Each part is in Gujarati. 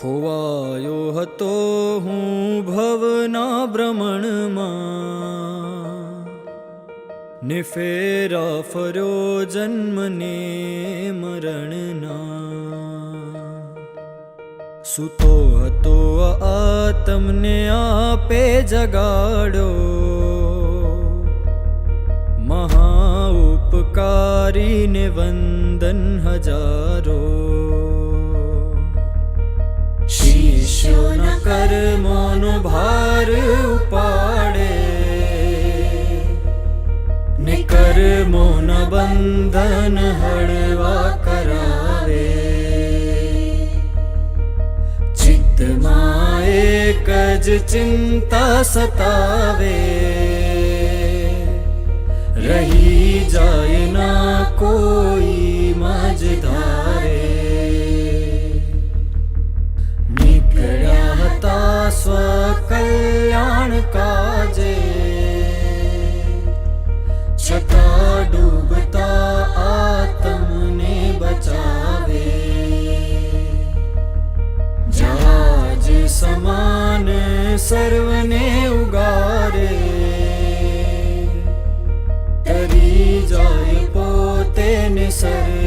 ખોવાયો હતો હું ભવના ભ્રમણમાં ને ફેરા ફર્યો જન્મને મરણના. સૂતો હતો આ તમને આપે જગાડ્યો મહા ઉપકારીને વંદન હજારો. ભાર ઉપાડે. ને કર્મોના બંધન હળવા કરાવે. ચિત્તમાં એક જ ચિંતા સતાવે. રહી જાય ના કોઈ સર્વને ઉગારે તરી જાય પોતે ને સર્વને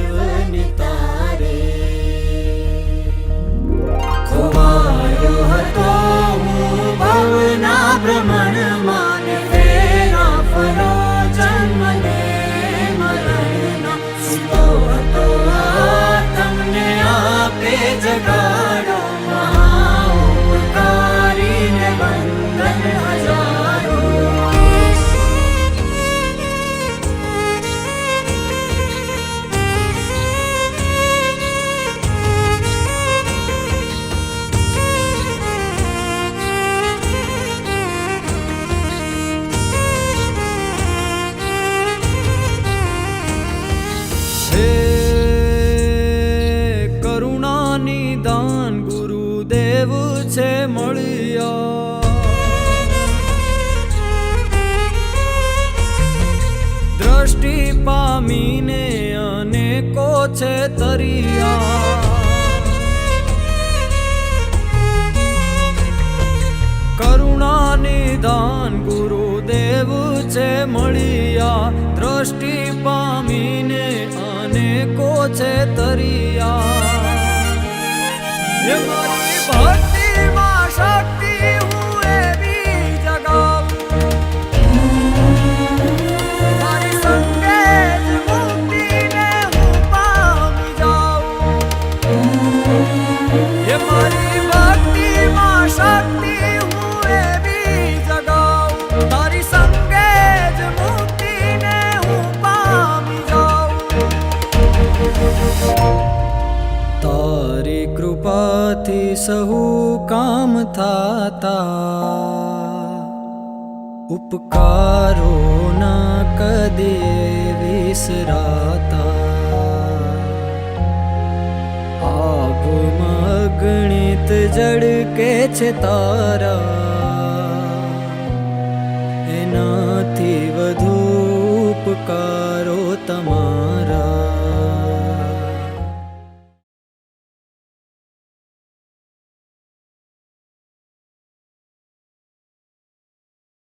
ગુરુદેવ મળ્યો. દ્રષ્ટિ પામીને અનેકો છે તરિયા. કરુણા નિદાન ગુરુદેવ છે મળ્યા. દ્રષ્ટિ પામીને અનેકો છે તરિયા. મારી તારી કૃપાથી સહુ કામ થાતા. ઉપકારો ના કદે વિસરાતા. જડ કે છે તારા. એનાથી વધુ ઉપકાર.